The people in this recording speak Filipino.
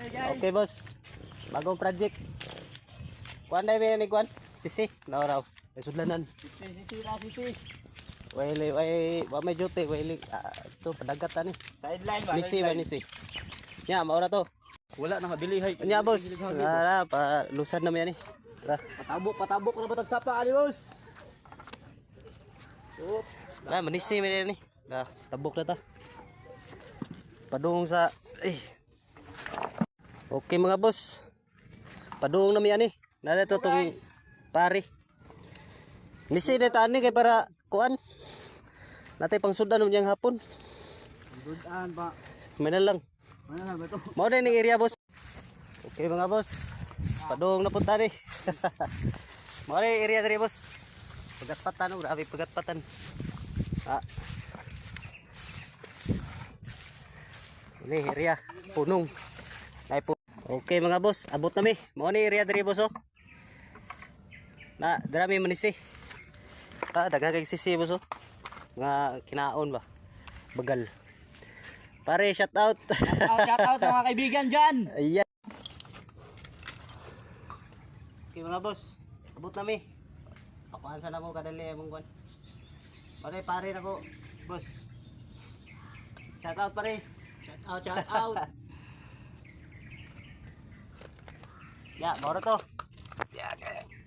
Guys. Okay, boss. Bagong project. Kuan na may ni kuan? Sisi, na raw. Ay sudlanan. Sisi, sisi na sisi. Wait, wait, wa may duty, wait, ah, to padagat ani. Sideline ba? Nisi ba nisi? Ya, mao na to. Wala na mabili hay. Nya boss, ara pa lusan na mi ani. Tara, Patabok, patabok na batag sapa ali boss. Oop. tara manisi mi ni. Na, tabok na ta. Padung sa eh. Okay mga boss. Padung na mi ani. Nada to tong pari. Nisi na ta ani kay para kuan. Natay pang sudan niyang hapon. Dudan ba? May na lang. Ano na ba to? Mao na yung area boss. Okay mga boss. Padung na punta ni. Mao yung area diri boss. Pagatpatan, oh, grabe pagatpatan. Ah. Ini area punong. Okay mga boss, abot na mi. Mao yung area diri boss oh. Na, drami manisi. Ah, daghang kay sisi boss oh. Nga kinaon ba? Bagal. Pare, shout out. Shout out, shout out mga kaibigan dyan. Ayan. Okay mga boss, abot na mi. Pakuhan sana mo kadali among kwan. Pare, pare na ko, boss. Shout out pare. Shout out, shout out. Ya, bawa to. Ya, okay.